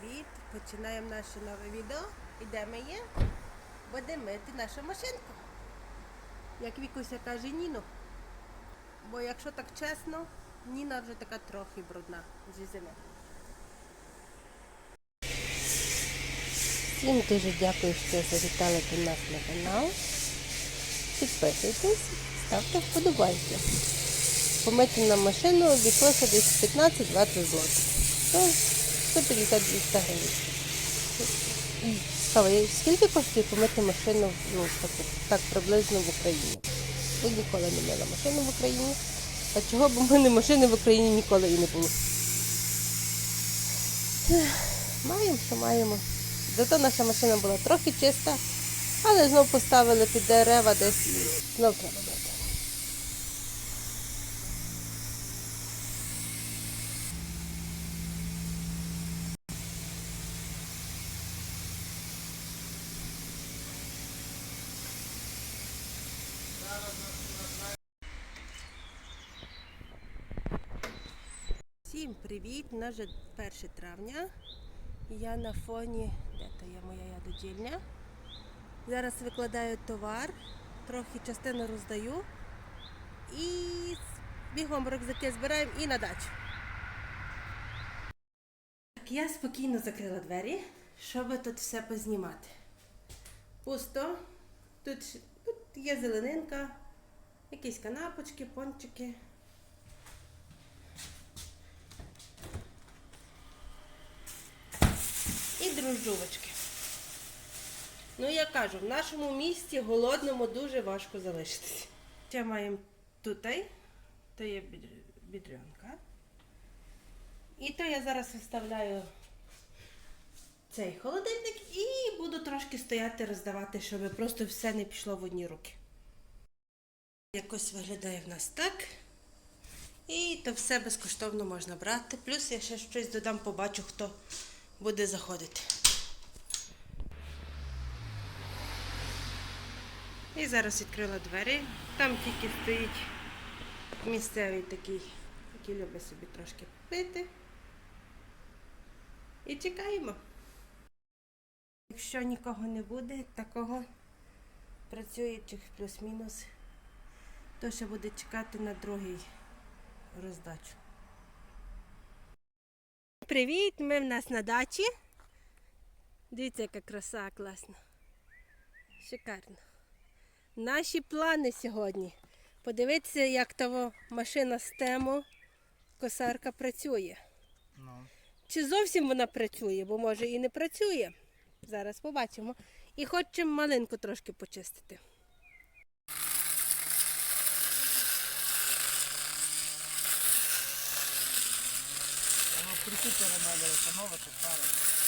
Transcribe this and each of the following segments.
Привіт! Починаємо наше нове відео. І де ми є? Будемо мити нашу машинку. Як Вікуся каже Ніну. Бо якщо так чесно, Ніна вже така трохи брудна зі зими. Всім дуже дякую, що завітали до нас на канал. Підписуйтесь, ставте вподобайки. Помити на машину обійшлося десь 15-20 злотих. То 150-200 гривень. Скільки коштує помити машину ну, так, так приблизно в Україні? Я ніколи не мила машину в Україні. А чого б у мене машини в Україні ніколи і не було? Маємо, що маємо. Зато наша машина була трохи чиста, але знов поставили під дерева десь і знов треба мити. Всім привіт! У нас вже 1 травня. Я на фоні, де то є моя ядодільня. Зараз викладаю товар, трохи частину роздаю і бігом рюкзаки збираємо і на дачу. Так, я спокійно закрила двері, щоб тут все познімати. Пусто. Тут, тут є зеленинка, якісь канапочки, пончики. Дрожжовочки. Ну, я кажу, в нашому місті голодному дуже важко залишитися. Ще маємо тутай, то є бід- бідрянка. І то я зараз виставляю цей холодильник і буду трошки стояти роздавати, щоб просто все не пішло в одні руки. Якось виглядає в нас так. І то все безкоштовно можна брати. Плюс я ще щось додам, побачу, хто буде заходити. І зараз відкрила двері. Там тільки стоїть місцевий такий, який любить собі трошки пити. І чекаємо. Якщо нікого не буде, такого працюючих плюс-мінус, то ще буде чекати на другий роздачу. Привіт! Ми в нас на дачі. Дивіться, яка краса класна. Шикарно. Наші плани сьогодні. Подивитися, як того машина з тему косарка працює. Ну, Чи зовсім вона працює, бо може і не працює. Зараз побачимо. І хочемо малинку трошки почистити. воно прикупера треба встановити пару.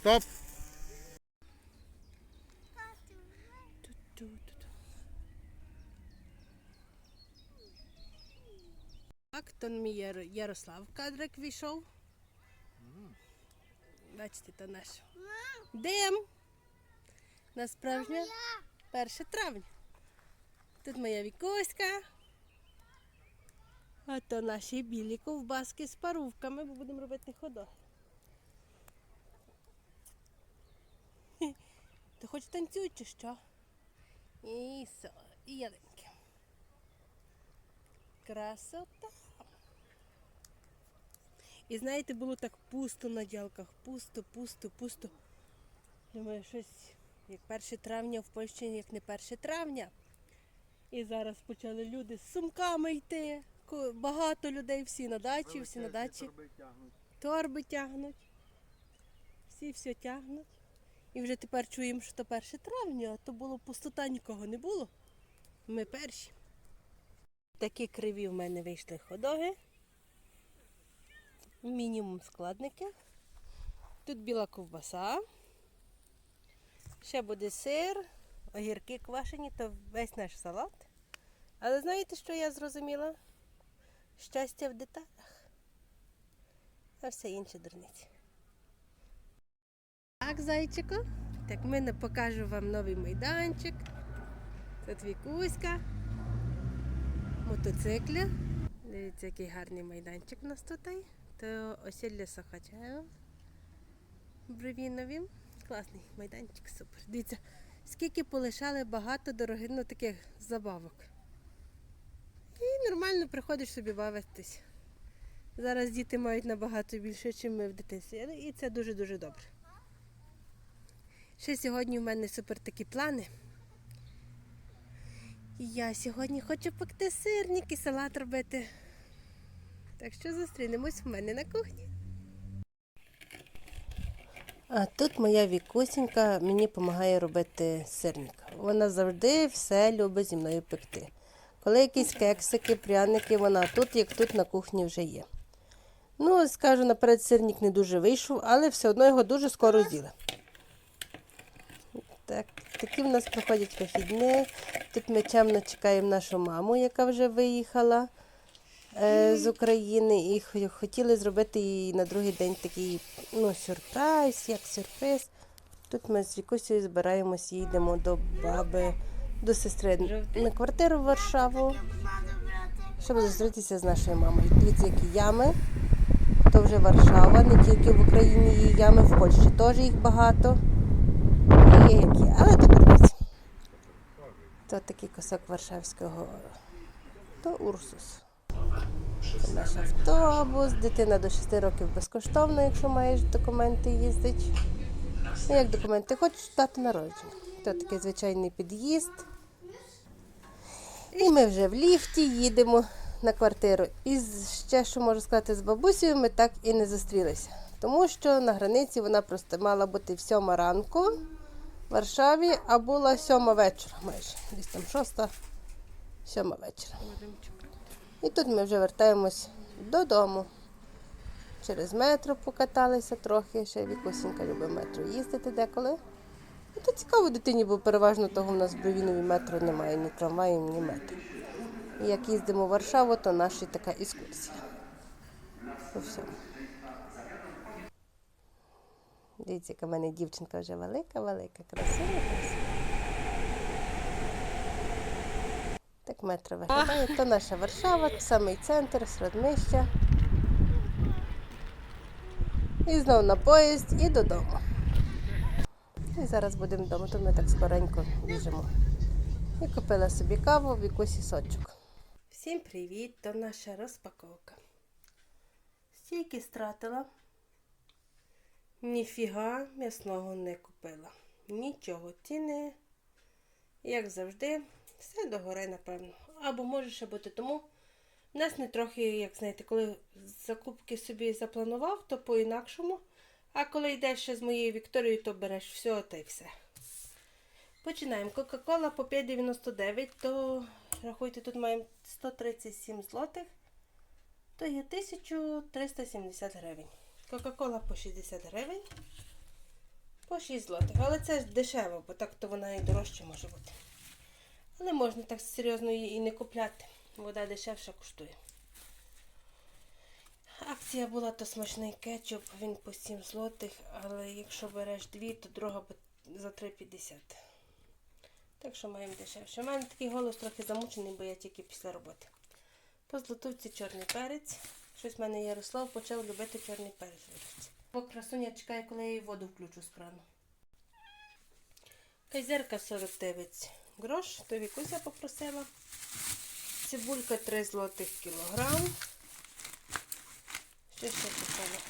Стоп! Так, то мій Ярослав кадрик війшов. Бачите, то наш дим. Насправжня 1 травня. Тут моя вікуська. А то наші білі ковбаски з парувками, бо будемо робити ходок. Ти хоч танцюй чи що? І со, і. Красота. І знаєте, було так пусто на ділках. Пусто, пусто, пусто. Думаю, щось як 1 травня в Польщі, як не 1 травня. І зараз почали люди з сумками йти. Багато людей, всі на дачі, всі на дачі. Торби тягнуть. Всі все тягнуть. І вже тепер чуємо, що то 1 травня, а то було пустота, нікого не було. Ми перші. Такі криві в мене вийшли ходоги. Мінімум складники. Тут біла ковбаса. Ще буде сир, огірки квашені, то весь наш салат. Але знаєте, що я зрозуміла? Щастя в деталях. А все інше дурниці. Так, зайчику. Так, ми не покажу вам новий майданчик. Тут Вікуська. Мотоцикля. Дивіться, який гарний майданчик у нас тут. То осілля Сахачаєва. Бревінові. Класний майданчик, супер. Дивіться, скільки полишали багато дорогих ну, таких забавок. І нормально приходиш собі бавитись. Зараз діти мають набагато більше, ніж ми в дитинстві. І це дуже-дуже добре. Ще сьогодні в мене супер такі плани. Я сьогодні хочу пекти сирник і салат робити. Так що зустрінемось в мене на кухні. А тут моя вікусінька мені допомагає робити сирник. Вона завжди все любить зі мною пекти. Коли якісь кексики, пряники, вона тут, як тут на кухні вже є. Ну, скажу, наперед сирник не дуже вийшов, але все одно його дуже скоро з'їли. Так, такі в нас проходять вихідні. Тут ми чемно чекаємо нашу маму, яка вже виїхала е, з України. І хотіли зробити їй на другий день такий ну, сюрприз, як сюрприз. Тут ми з Вікусею збираємось, їдемо до баби, до сестри на квартиру в Варшаву, щоб зустрітися з нашою мамою. Дивіться, які ями. То вже Варшава, не тільки в Україні є ями, в Польщі теж їх багато. Є але то. То такий кусок Варшавського, то Урсус. Це наш автобус, дитина до 6 років безкоштовно, якщо маєш документи, їздить. Ну, як документи? Хочеш дати народження. То такий звичайний під'їзд. І ми вже в ліфті їдемо на квартиру. І ще, що можу сказати, з бабусею ми так і не зустрілися. Тому що на границі вона просто мала бути в сьома ранку Варшаві, а була сьома вечора майже. Десь там шоста, сьома вечора. І тут ми вже вертаємось додому. Через метро покаталися трохи, ще Вікусінька любить метро їздити деколи. І то цікаво дитині, бо переважно того в нас в Бровінові метро немає, ні трамваїв, ні метро. І як їздимо в Варшаву, то наша така екскурсія. По всьому. Дивіться, яка в мене дівчинка вже велика, велика, красива. Так метро виглядає. То наша Варшава, самий центр, середмища. І знову на поїзд і додому. І зараз будемо вдома, то ми так скоренько біжимо. І купила собі каву в якийсь сочок. Всім привіт! То наша розпаковка. Стільки стратила. Ніфіга м'ясного не купила. Нічого ціни, як завжди, все догори, напевно. Або може ще бути тому. У нас не трохи, як знаєте, коли закупки собі запланував, то по-інакшому. А коли йдеш ще з моєю Вікторією, то береш все та й все. Починаємо. Кока-кола по 5,99, то рахуйте, тут маємо 137 злотих, то є 1370 гривень. Кока-кола по 60 гривень, по 6 злотих. Але це дешево, бо так то вона і дорожче може бути. Але можна так серйозно її і не купляти. Вода дешевша коштує. Акція була то смачний кетчуп, він по 7 злотих, але якщо береш дві, то друга за 3,50. Так що маємо дешевше. У мене такий голос трохи замучений, бо я тільки після роботи. По злотовці чорний перець. Щось в мене Ярослав почав любити чорний перець. Бо красуня чекає, коли я її воду включу з крану. Кайзерка 49 грош, то Вікуся попросила. Цибулька 3 злотих кілограм. Що ще купила?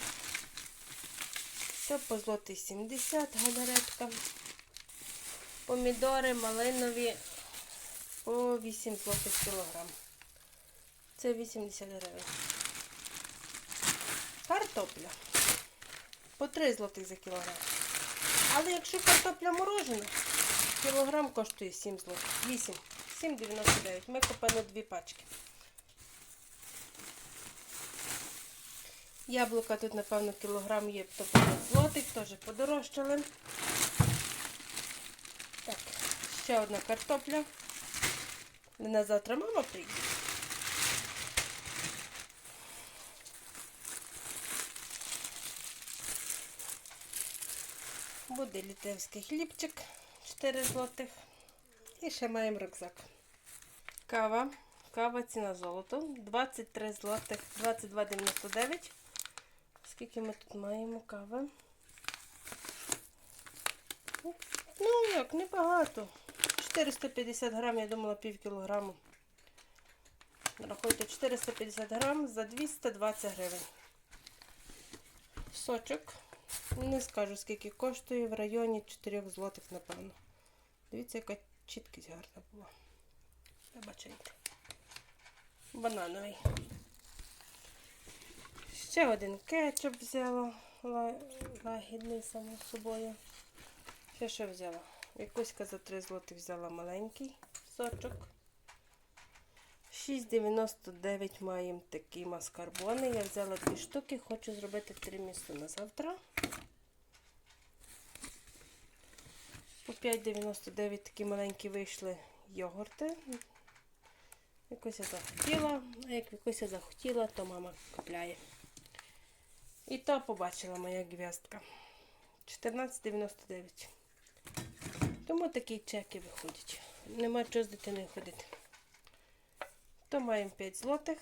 То по злотий 70 гадаретка. Помідори малинові по 8 злотих кілограм. Це 80 гривень. Картопля по 3 злотих за кілограм. Але якщо картопля морожена, кілограм коштує 7 злотих. 8. 7,99. Ми купили дві пачки. Яблука тут, напевно, кілограм є то 5 злотих, теж подорожчали. Так, ще одна картопля. До завтра мама приїде. Буде літевський хлібчик 4 злотих. І ще маємо рюкзак. Кава. Кава ціна золото. 23 злотих, 22,99. Скільки ми тут маємо кави? Ну, як, небагато. 450 грам, я думала пів кілограму. Рахуйте, 450 грам за 220 гривень. Сочок. Не скажу, скільки коштує в районі 4 злотих, напевно. Дивіться, яка чіткість гарна була. Вибачайте. Банановий. Ще один кетчуп взяла. Лагідний само собою. Ще що взяла? Якуська за 3 злотих взяла маленький сочок. 6,99 маємо такі маскарбони. Я взяла дві штуки, хочу зробити три місто на завтра. По 5,99 такі маленькі вийшли йогурти. Якось я захотіла, а як якось я захотіла, то мама купляє. І то побачила моя гв'яздка. 14,99. Тому такі чеки виходять. Нема чого з дитиною ходити. То маємо 5 злотих.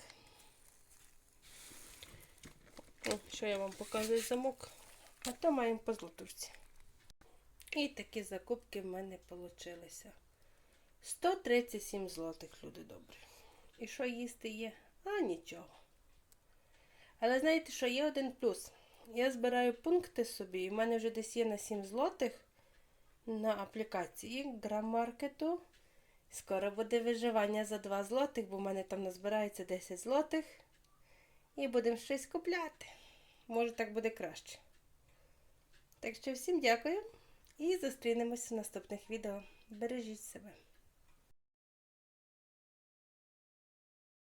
О, що я вам показую замок. А то маємо по злотушці. І такі закупки в мене вийшли. 137 злотих, люди добрі. І що їсти є? А нічого. Але знаєте, що є один плюс. Я збираю пункти собі, і в мене вже десь є на 7 злотих на аплікації грамаркету. Скоро буде виживання за 2 злотих, бо в мене там назбирається 10 злотих. І будемо щось купляти. Може, так буде краще. Так що всім дякую і зустрінемось в наступних відео. Бережіть себе.